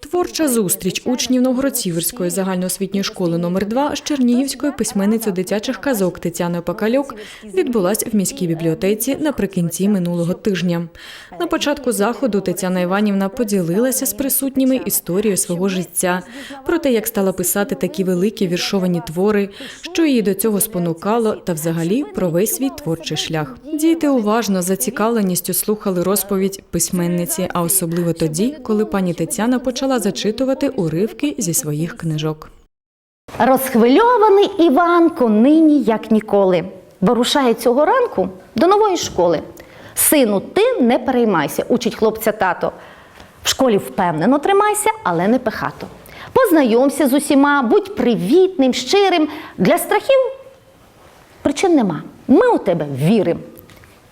Творча зустріч учнів Новгород-Сіверської загальноосвітньої школи номер 2 з Чернігівською письменницею дитячих казок Тетяною Пакальок відбулась в міській бібліотеці наприкінці минулого тижня. На початку заходу Тетяна Іванівна поділилася з присутніми історією свого життя, про те, як стала писати такі великі віршовані твори, що її до цього спонукало, та взагалі про весь свій творчий шлях. Діти уважно зацікавленістю слухали розповідь письменниці, а особливо тоді, коли пані Тетяна почала зачитувати уривки зі своїх книжок. Розхвильований Іванко нині як ніколи. Вирушає цього ранку до нової школи. Сину, ти не переймайся, учить хлопця тато. В школі впевнено тримайся, але не пихато. Познайомся з усіма, будь привітним, щирим. Для страхів причин нема. Ми у тебе віримо.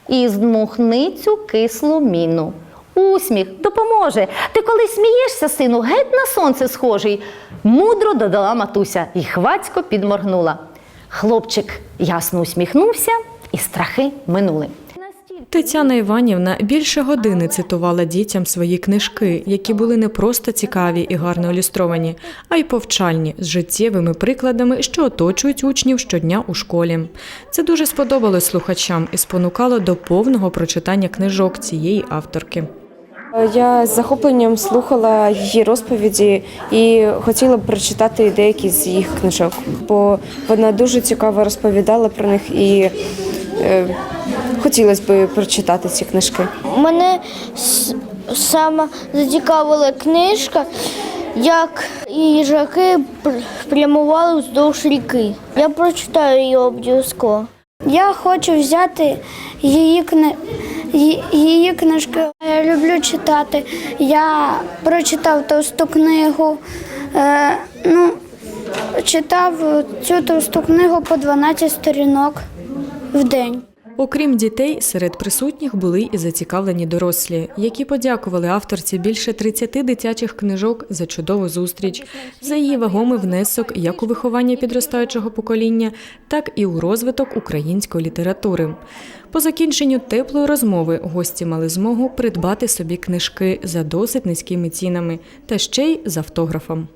І здмухни цю кислу міну. Усміх допоможе. Ти коли смієшся, сину, геть на сонце схожий. Мудро додала матуся і хвацько підморгнула. Хлопчик ясно усміхнувся, і страхи минули. Тетяна Іванівна більше години цитувала дітям свої книжки, які були не просто цікаві і гарно ілюстровані, а й повчальні з життєвими прикладами, що оточують учнів щодня у школі. Це дуже сподобалось слухачам і спонукало до повного прочитання книжок цієї авторки. Я з захопленням слухала її розповіді і хотіла б прочитати деякі з їх книжок, бо вона дуже цікаво розповідала про них і е, хотілося б прочитати ці книжки. Мене саме зацікавила книжка, як їжаки пр- прямували вздовж ріки. Я прочитаю її обов'язково. Я хочу взяти її, кни... її книжки. Люблю читати. Я прочитав товсту книгу. Е, ну, читав цю товсту книгу по 12 сторінок в день. Окрім дітей, серед присутніх були і зацікавлені дорослі, які подякували авторці більше 30 дитячих книжок за чудову зустріч, за її вагомий внесок як у виховання підростаючого покоління, так і у розвиток української літератури. По закінченню теплої розмови гості мали змогу придбати собі книжки за досить низькими цінами та ще й з автографом.